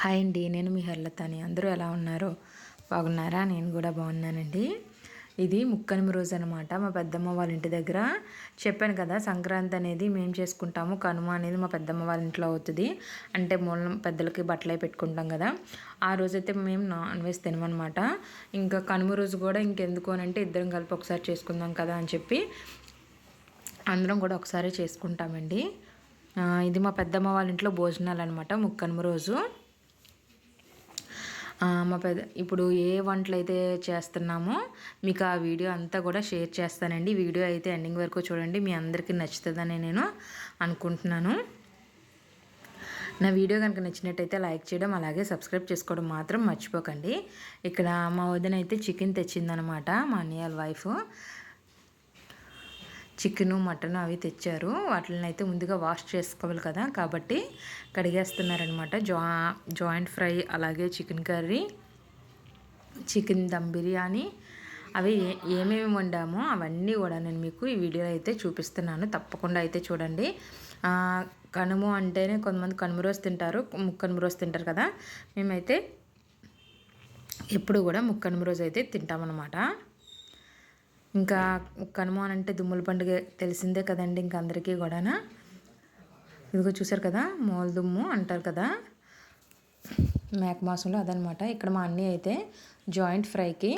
Hi అండి నేను మీ హర్లతాని. అందరూ ఎలా ఉన్నారో? బాగున్నారా? నేను కూడా బాగున్నానండి. ఇది ముక్కనుమ రోజు అనమాట మా పెద్దమ్మ వాళ్ళ ఇంటి దగ్గర చెప్పాను కదా సంక్రాంతి అనేది మేము చేసుకుంటాము కనుమ అనేది మా పెద్దమ్మ వాళ్ళ ఇంట్లో అవుతుంది. అంటే మూలం పెద్దలకి బట్టలు పెట్టుకుంటాం కదా ఆ రోజైతే మేము నాన్ వెజ్ తినమనమాట ఇంకా కనుమ రోజు కూడా ఇంకెందుకు అని అంటే ఇద్దరం కలిపి ఒకసారి చేసుకుందాం కదా అని చెప్పి అందరం కూడా ఒకసారి చేసుకుంటామండి. ఇది మా పెద్దమ్మ వాళ్ళ ఇంట్లో భోజనాలు అనమాట ముక్కనుమ రోజు. మా పెద్ద ఇప్పుడు ఏ వంటలు అయితే చేస్తున్నామో మీకు ఆ వీడియో అంతా కూడా షేర్ చేస్తానండి. వీడియో అయితే ఎండింగ్ వరకు చూడండి. మీ అందరికీ నచ్చుతుందని నేను అనుకుంటున్నాను. నా వీడియో కనుక నచ్చినట్టయితే లైక్ చేయడం అలాగే సబ్స్క్రైబ్ చేసుకోవడం మాత్రం మర్చిపోకండి. ఇక్కడ మా వదిన అయితే చికెన్ తెచ్చిందనమాట మా అన్నయ్య వైఫ్. చికెను మటన్ అవి తెచ్చారు. వాటిని అయితే ముందుగా వాష్ చేసుకోవాలి కదా. కాబట్టి కడిగేస్తున్నారనమాట. జా జాయింట్ ఫ్రై అలాగే chicken curry chicken dum biryani అవి ఏమేమి వండామో అవన్నీ కూడా నేను మీకు ఈ వీడియోలో అయితే చూపిస్తున్నాను. తప్పకుండా అయితే చూడండి. కనుము అంటేనే కొంతమంది కనుమ రోజు తింటారు. ముక్కనుమ రోజు తింటారు కదా. మేమైతే ఎప్పుడు కూడా ముక్కనుమ రోజు అయితే తింటామన్నమాట. ఇంకా కనుమ అంటే దుమ్ముల పండుగ తెలిసిందే కదండి ఇంక అందరికీ కూడానా? ఇదిగో చూసారు కదా మోల దుమ్ము అంటారు కదా. మేక మాసంలో అదనమాట. ఇక్కడ మా అన్నీ అయితే జాయింట్ ఫ్రైకి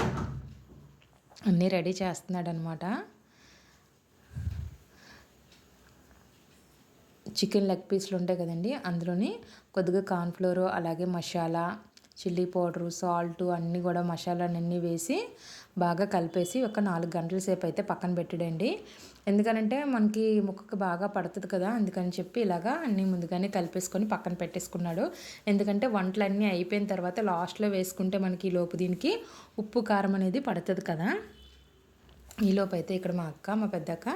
అన్నీ రెడీ చేస్తున్నాడు అనమాట చికెన్ లెగ్ పీస్లు ఉంటాయి కదండి అందులోని కొద్దిగా కార్న్ఫ్లోరు అలాగే మసాలా చిల్లీ పౌడరు సాల్ట్ అన్నీ కూడా మసాలాలన్నీ వేసి బాగా కలిపేసి ఒక నాలుగు గంటల సేపు అయితే పక్కన పెట్టడండి. ఎందుకనంటే మనకి ముక్కకు బాగా పడుతుంది కదా అందుకని చెప్పి ఇలాగా అన్నీ ముందుగానే కలిపేసుకొని పక్కన పెట్టేసుకున్నాడు. ఎందుకంటే వంటలన్నీ అయిపోయిన తర్వాత లాస్ట్లో వేసుకుంటే మనకి లోపు దీనికి ఉప్పు కారం అనేది పడుతుంది కదా. ఈలోపు అయితే ఇక్కడ మా అక్క మా పెద్దక్క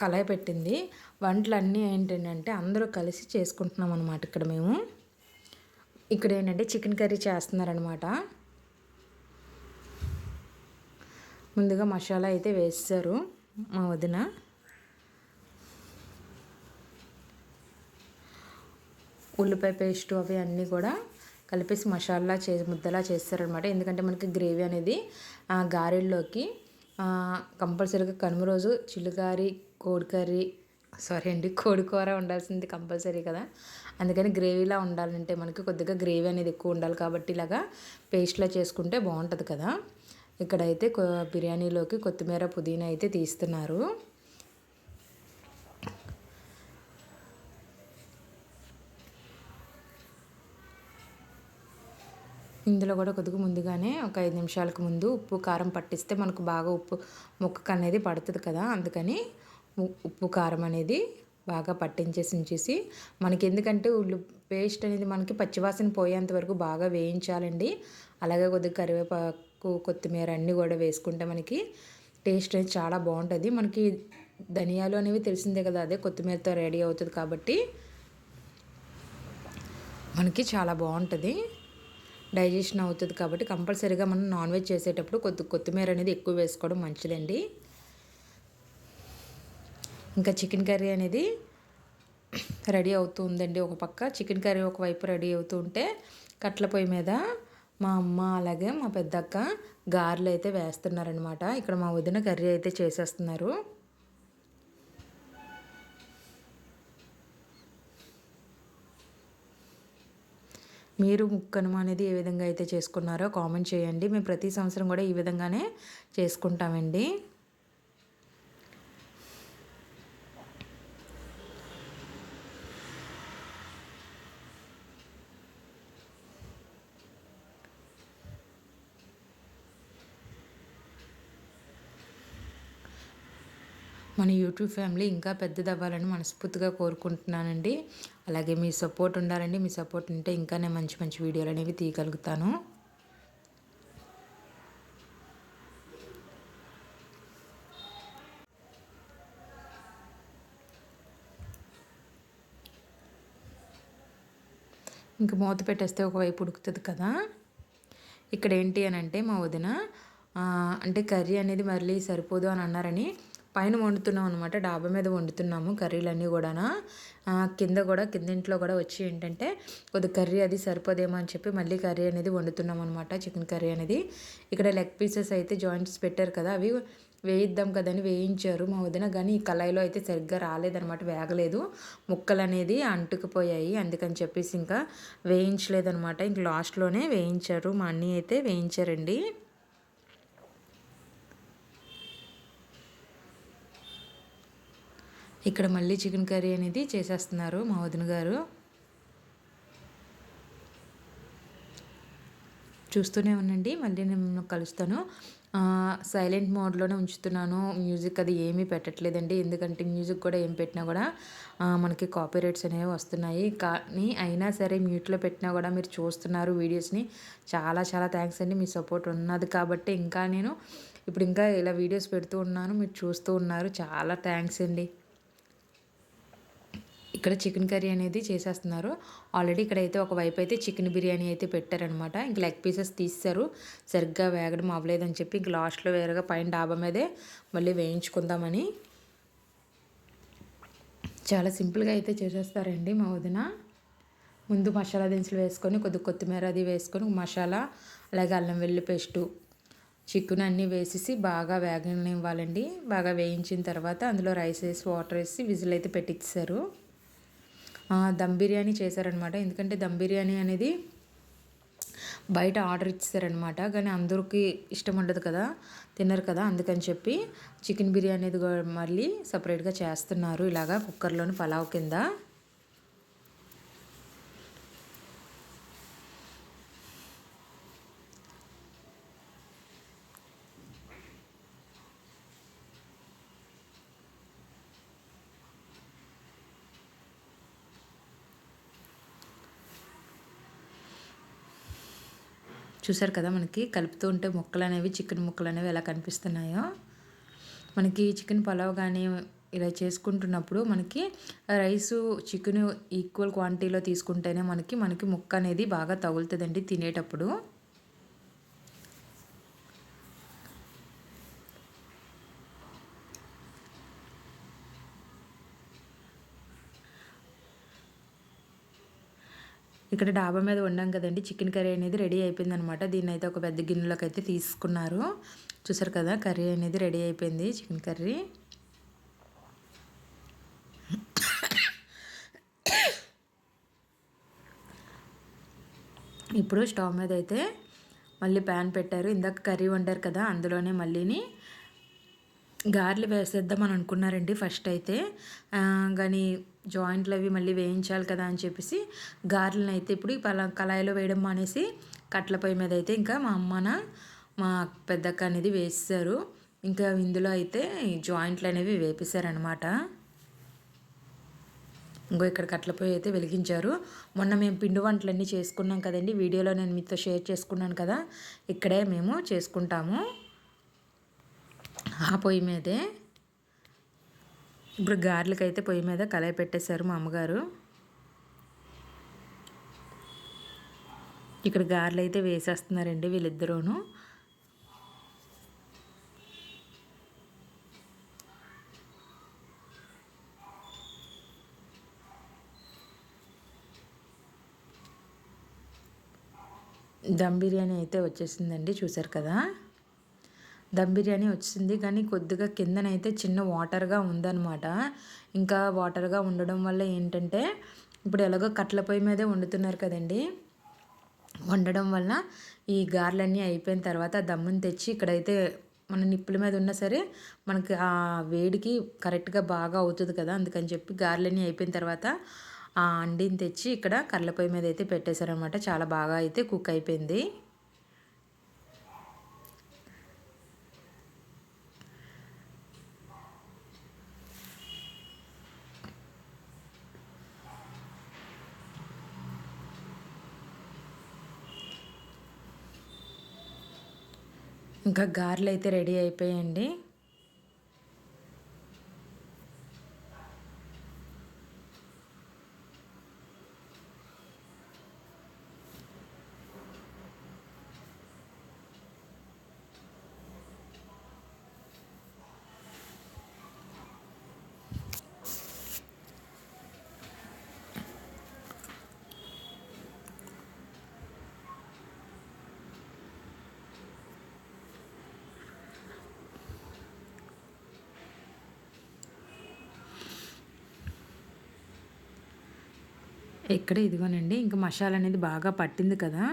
కళాయి పెట్టింది. వంటలన్నీ ఏంటంటే అందరూ కలిసి చేసుకుంటున్నాం అనమాట ఇక్కడ మేము. ఇక్కడ ఏంటంటే చికెన్ కర్రీ చేస్తున్నారనమాట. ముందుగా మసాలా అయితే వేస్తారు మా వదిన. ఉల్లిపాయ పేస్ట్ అవి అన్నీ కూడా కలిపేసి మసాలా చే ముద్దలా చేస్తారనమాట. ఎందుకంటే మనకి గ్రేవీ అనేది గారెల్లోకి కంపల్సరీగా కనుమ రోజు చిల్లుగారి కోడి కర్రీ సారీ అండి కోడి కూర ఉండాల్సింది కంపల్సరీ కదా. అందుకని గ్రేవీలా ఉండాలంటే మనకి కొద్దిగా గ్రేవీ అనేది ఎక్కువ ఉండాలి కాబట్టి ఇలాగా పేస్ట్లా చేసుకుంటే బాగుంటుంది కదా. ఇక్కడైతే బిర్యానీలోకి కొత్తిమీర పుదీనా అయితే తీస్తున్నారు. ఇందులో కూడా కొద్దిగా ముందుగానే ఒక ఐదు నిమిషాలకు ముందు ఉప్పు కారం పట్టిస్తే మనకు బాగా ఉప్పు ముక్కకు అనేది పడుతుంది కదా. అందుకని ఉప్పు కారం అనేది బాగా పట్టించేసి ఉంచేసి మనకి ఎందుకంటే ఉల్లి పేస్ట్ అనేది మనకి పచ్చివాసన పోయేంత వరకు బాగా వేయించాలండి. అలాగే కొద్దిగా కరివేపాకు కొత్తిమీర అన్నీ కూడా వేసుకుంటే మనకి టేస్ట్ అనేది చాలా బాగుంటుంది. మనకి ధనియాలు అనేవి తెలిసిందే కదా అదే కొత్తిమీరతో రెడీ అవుతుంది కాబట్టి మనకి చాలా బాగుంటుంది. డైజెషన్ అవుతుంది కాబట్టి కంపల్సరీగా మనం నాన్ వెజ్ చేసేటప్పుడు కొద్ది కొత్తిమీర అనేది ఎక్కువ వేసుకోవడం మంచిదండి. ఇంకా చికెన్ కర్రీ అనేది రెడీ అవుతూ ఉందండి ఒక పక్క. చికెన్ కర్రీ ఒకవైపు రెడీ అవుతూ ఉంటే కట్ల పొయ్యి మీద మా అమ్మ అలాగే మా పెద్దక్క గారెలు అయితే వేస్తున్నారనమాట ఇక్కడ మా వదిన కర్రీ అయితే చేసేస్తున్నారు. మీరు ముక్కనుమ అనేది ఏ విధంగా అయితే చేసుకున్నారో కామెంట్ చేయండి. మేము ప్రతి సంవత్సరం కూడా ఈ విధంగానే చేసుకుంటామండి. మన యూట్యూబ్ ఫ్యామిలీ ఇంకా పెద్దదవ్వాలని మనస్ఫూర్తిగా కోరుకుంటున్నానండి. అలాగే మీ సపోర్ట్ ఉండాలండి. మీ సపోర్ట్ ఉంటే ఇంకా నేను మంచి మంచి వీడియోలు అనేవి తీయగలుగుతాను. ఇంకా మూత పెట్టేస్తే ఒకవైపు ఉడుకుతుంది కదా. ఇక్కడ ఏంటి అని అంటే మా వదిన అంటే కర్రీ అనేది మళ్ళీ సరిపోదు అని అన్నారని పైన వండుతున్నాం అనమాట డాబా మీద వండుతున్నాము కర్రీలన్నీ కూడా కింద కూడా కింద ఇంట్లో కూడా వచ్చి ఏంటంటే కొద్ది కర్రీ అది సరిపోదేమో అని చెప్పి మళ్ళీ కర్రీ అనేది వండుతున్నాం అనమాట చికెన్ కర్రీ అనేది. ఇక్కడ లెగ్ పీసెస్ అయితే జాయింట్స్ పెట్టారు కదా అవి వేయిద్దాం కదని వేయించారు మా వదిన కానీ ఈ కళాయిలో అయితే సరిగ్గా రాలేదనమాట వేగలేదు. ముక్కలు అనేది అంటుకుపోయాయి అందుకని చెప్పేసి ఇంకా వేయించలేదనమాట ఇంక లాస్ట్లోనే వేయించారు మా అన్నీ అయితే వేయించారండి. ఇక్కడ మళ్ళీ చికెన్ కర్రీ అనేది చేసేస్తున్నారు మా వదిన గారు. చూస్తూనే ఉండండి మళ్ళీ నేను కలుస్తాను. సైలెంట్ మోడ్లోనే ఉంచుతున్నాను. మ్యూజిక్ అది ఏమీ పెట్టట్లేదండి. ఎందుకంటే మ్యూజిక్ కూడా ఏం పెట్టినా కూడా మనకి కాపీరైట్స్ అనేవి వస్తున్నాయి. కానీ అయినా సరే మ్యూట్లో పెట్టినా కూడా మీరు చూస్తున్నారు వీడియోస్ని. చాలా చాలా థ్యాంక్స్ అండి. మీ సపోర్ట్ ఉన్నది కాబట్టి ఇంకా నేను ఇప్పుడు ఇంకా ఇలా వీడియోస్ పెడుతూ ఉన్నాను. మీరు చూస్తూ ఉన్నారు. చాలా థ్యాంక్స్ అండి. ఇక్కడ చికెన్ కర్రీ అనేది చేసేస్తున్నారు. ఆల్రెడీ ఇక్కడైతే ఒక వైపు అయితే చికెన్ బిర్యానీ అయితే పెట్టారనమాట. ఇంక లెగ్ పీసెస్ తీస్తారు సరిగ్గా వేగడం అవ్వలేదని చెప్పి ఇంక లాస్ట్లో వేరేగా పైన డాబా మీదే మళ్ళీ వేయించుకుందామని. చాలా సింపుల్గా అయితే చేసేస్తారండి మా వదిన. ముందు మసాలా దినుసులు వేసుకొని కొద్ది కొత్తిమీర అది వేసుకొని మసాలా అలాగే అల్లం వెల్లి పేస్టు చికెన్ అన్నీ వేసేసి బాగా వేగనివ్వాలండి. బాగా వేయించిన తర్వాత అందులో రైస్ వేసి వాటర్ వేసి విజిల్ అయితే పెట్టించారు దమ్ బిర్యానీ చేశారనమాట. ఎందుకంటే దమ్ బిర్యానీ అనేది బయట ఆర్డర్ ఇచ్చారనమాట కానీ అందరికి ఇష్టం ఉండదు కదా తిన్నారు కదా అందుకని చెప్పి చికెన్ బిర్యానీ మళ్ళీ సపరేట్గా చేస్తున్నారు. ఇలాగా కుక్కర్లోని పలావ్ కింద. చూసారు కదా మనకి కలుపుతూ ఉంటే ముక్కలు అనేవి చికెన్ ముక్కలు అనేవి ఎలా కనిపిస్తున్నాయో. మనకి చికెన్ పలావ్ కానీ ఇలా చేసుకుంటున్నప్పుడు మనకి రైసు చికెన్ ఈక్వల్ క్వాంటిటీలో తీసుకుంటేనే మనకి మనకి ముక్క అనేది బాగా తగులుతుందండి తినేటప్పుడు. ఇక్కడ డాబా మీద వండాం కదండి. చికెన్ కర్రీ అనేది రెడీ అయిపోయింది అనమాట దీన్ని అయితే ఒక పెద్ద గిన్నెలోకి అయితే తీసుకున్నారు. చూసారు కదా కర్రీ అనేది రెడీ అయిపోయింది చికెన్ కర్రీ. ఇప్పుడు స్టవ్ మీద అయితే మళ్ళీ ప్యాన్ పెట్టారు. ఇందాక కర్రీ వండారు కదా అందులోనే మళ్ళీని గారెలు వేసేద్దామని అనుకున్నారండి ఫస్ట్ అయితే. కానీ జాయింట్లు అవి మళ్ళీ వేయించాలి కదా అని చెప్పేసి గారెలను అయితే ఇప్పుడు పలా కళాయిలో వేయడం మానేసి కట్ల పొయ్యి మీద అయితే ఇంకా మా అమ్మన మా పెద్దక్క అనేది వేస్తారు. ఇంకా ఇందులో అయితే జాయింట్లు అనేవి వేపిస్తారనమాట ఇంకో ఇక్కడ కట్ల పొయ్యి అయితే వెలిగించారు. మొన్న మేము పిండి వంటలన్నీ చేసుకున్నాం కదండి. వీడియోలో నేను మీతో షేర్ చేసుకున్నాను కదా. ఇక్కడే మేము చేసుకుంటాము. ఆ పొయ్యి మీదే. ఇప్పుడు గార్లకి అయితే పొయ్యి మీద కలయి పెట్టేశారు మా అమ్మగారు. ఇక్కడ గారెలు అయితే వేసేస్తున్నారండి వీళ్ళిద్దరూను. దమ్ బిర్యానీ అయితే వచ్చేసిందండి చూసారు కదా. దమ్ బిర్యానీ వచ్చింది కానీ కొద్దిగా కిందనైతే చిన్న వాటర్గా ఉందన్నమాట. ఇంకా వాటర్గా ఉండడం వల్ల ఏంటంటే ఇప్పుడు ఎలాగో కట్ల పొయ్యి మీదే వండుతున్నారు కదండి. వండడం వల్ల ఈ గార్లన్నీ అయిపోయిన తర్వాత దమ్ముని తెచ్చి ఇక్కడైతే మన నిప్పుల మీద ఉన్నా సరే మనకి ఆ వేడికి కరెక్ట్గా బాగా అవుతుంది కదా అందుకని చెప్పి గారెలన్నీ అయిపోయిన తర్వాత ఆ అండిని తెచ్చి ఇక్కడ కర్ల పొయ్యి మీద అయితే పెట్టేశారనమాట చాలా బాగా అయితే కుక్ అయిపోయింది. ఇంకా గారెలు అయితే రెడీ అయిపోయాయండి. ఇక్కడ ఇదిగోనండి ఇంకా మసాలా అనేది బాగా పట్టింది కదా.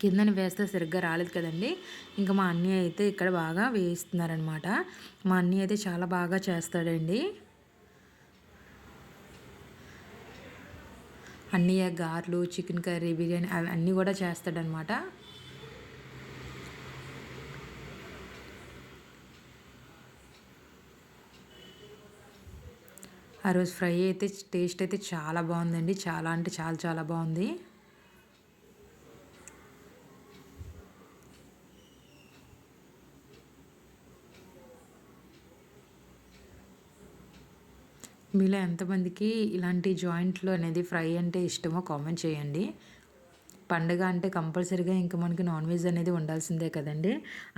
కిందని వేస్తే సరిగ్గా రాలేదు కదండి. ఇంకా మా అన్నయ్య అయితే ఇక్కడ బాగా వేయిస్తున్నారనమాట. మా అన్నయ్య అయితే చాలా బాగా చేస్తాడండి. అన్నయ్య గార్లు చికెన్ కర్రీ బిర్యానీ అవి అన్నీ కూడా చేస్తాడనమాట. ఆ రోజు ఫ్రై అయితే టేస్ట్ అయితే చాలా బాగుందండి. చాలా అంటే చాలా చాలా బాగుంది. మీలో ఎంతమందికి ఇలాంటి జాయింట్లు అనేది ఫ్రై అంటే ఇష్టమో కామెంట్ చేయండి. పండుగ అంటే కంపల్సరీగా ఇంకా మనకి నాన్ వెజ్ అనేది ఉండాల్సిందే కదండి.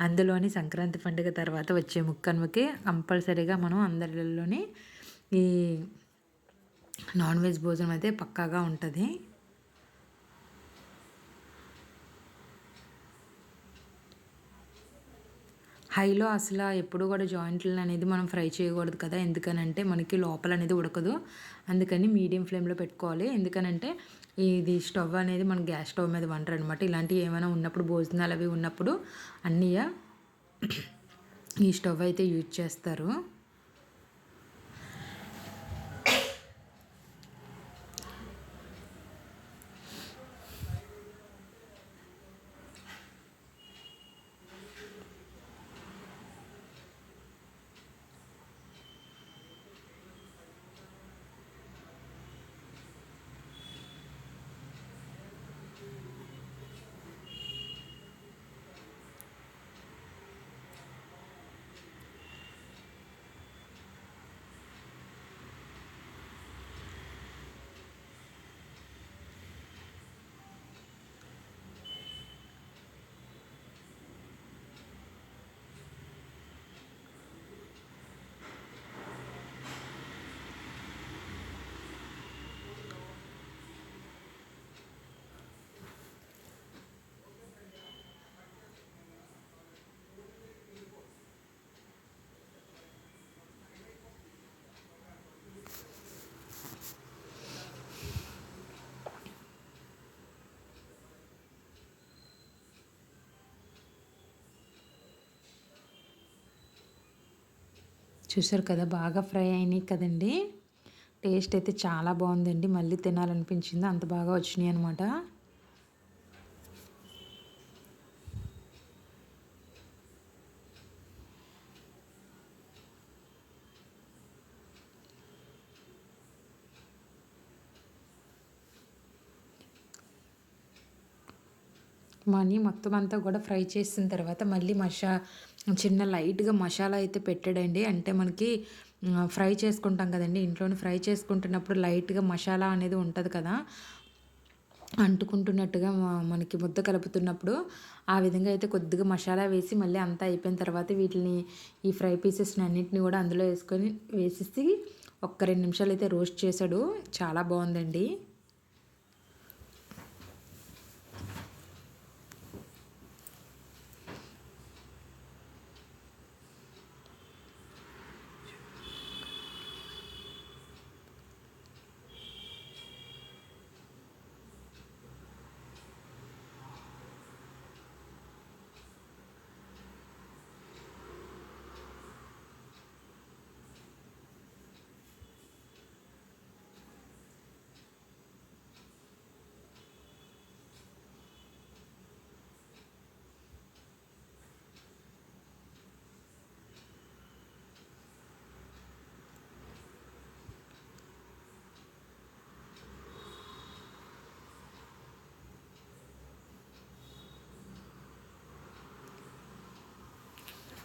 అందులోని సంక్రాంతి పండుగ తర్వాత వచ్చే ముక్కనుమకి కంపల్సరీగా మనం అందరిలోని ఈ నాన్ వెజ్ భోజనం అయితే పక్కాగా ఉంటుంది. హైలో అసలు ఎప్పుడు కూడా జాయింట్లు అనేది మనం ఫ్రై చేయకూడదు కదా. ఎందుకనంటే మనకి లోపల అనేది ఉడకదు. అందుకని మీడియం ఫ్లేమ్లో పెట్టుకోవాలి. ఎందుకనంటే ఇది స్టవ్ అనేది మన గ్యాస్ స్టవ్ మీద వంటరు అనమాట ఇలాంటివి ఏమైనా ఉన్నప్పుడు భోజనాలు అవి ఉన్నప్పుడు అన్నీ ఈ స్టవ్ అయితే యూజ్ చేస్తారు. చూసారు కదా బాగా ఫ్రై అయినాయి కదండి. టేస్ట్ అయితే చాలా బాగుందండి. మళ్ళీ తినాలనిపించింది. అంత బాగా వచ్చినాయి అనమాట మనీ మొత్తం అంతా కూడా ఫ్రై చేసిన తర్వాత మళ్ళీ మషా చిన్న లైట్గా మసాలా అయితే పెట్టాడండి. అంటే మనకి ఫ్రై చేసుకుంటాం కదండి. ఇంట్లోనే ఫ్రై చేసుకుంటున్నప్పుడు లైట్గా మసాలా అనేది ఉంటుంది కదా. అంటుకుంటున్నట్టుగా మనకి ముద్ద కలుపుతున్నప్పుడు ఆ విధంగా అయితే కొద్దిగా మసాలా వేసి మళ్ళీ అంతా అయిపోయిన తర్వాత వీటిని ఈ ఫ్రై పీసెస్ని అన్నింటినీ కూడా అందులో వేసుకొని వేసేసి ఒక్క రెండు నిమిషాలు అయితే రోస్ట్ చేశాడు. చాలా బాగుందండి.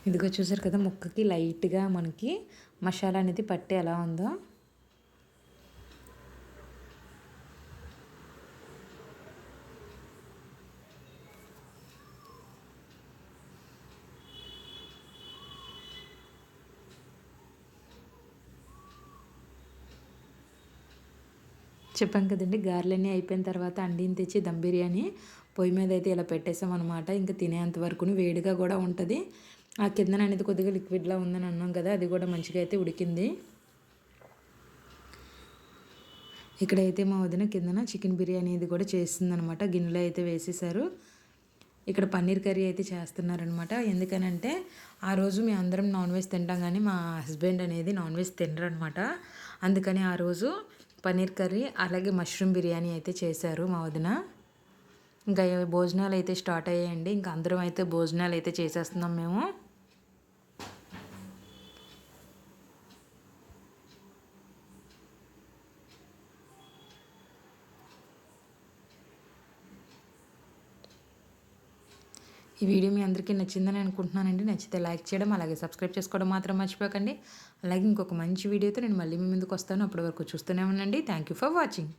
ఇదిగో చూసారు కదా ముక్కకి లైట్గా మనకి మసాలా అనేది పట్టి ఎలా ఉందో. చెప్పాం కదండి గారెలన్నీ అయిపోయిన తర్వాత అండిని తెచ్చి దమ్ బిర్యానీ పొయ్యి మీద అయితే ఇలా పెట్టేసాం అనమాట ఇంకా తినేంత వరకు వేడిగా కూడా ఉంటుంది. ఆ కిందన అనేది కొద్దిగా లిక్విడ్లా ఉందని అన్నాం కదా అది కూడా మంచిగా అయితే ఉడికింది. ఇక్కడైతే మా వదిన కిందన చికెన్ బిర్యానీ ఇది కూడా చేస్తుందనమాట గిన్నెలో అయితే వేసేసారు. ఇక్కడ పన్నీర్ కర్రీ అయితే చేస్తున్నారనమాట ఎందుకనంటే ఆ రోజు మేము అందరం నాన్ వెజ్ తింటాం కానీ మా హస్బెండ్ అనేది నాన్ వెజ్ తినరు అనమాట అందుకని ఆ రోజు పన్నీర్ కర్రీ అలాగే మష్రూమ్ బిర్యానీ అయితే చేశారు మా వదిన. ఇంకా భోజనాలు అయితే స్టార్ట్ అయ్యాయండి ఇంకా అందరం అయితే భోజనాలు అయితే చేసేస్తున్నాం మేము. ఈ వీడియో మీ అందరికీ నచ్చిందని అనుకుంటున్నానండి. నచ్చితే లైక్ చేయడం అలాగే సబ్స్క్రైబ్ చేసుకోవడం మాత్రం మర్చిపోకండి. అలాగే ఇంకొక మంచి వీడియోతో నేను మళ్ళీ మీ ముందుకు వస్తాను. అప్పటి వరకు చూస్తూనే ఉండండి. Thank you for watching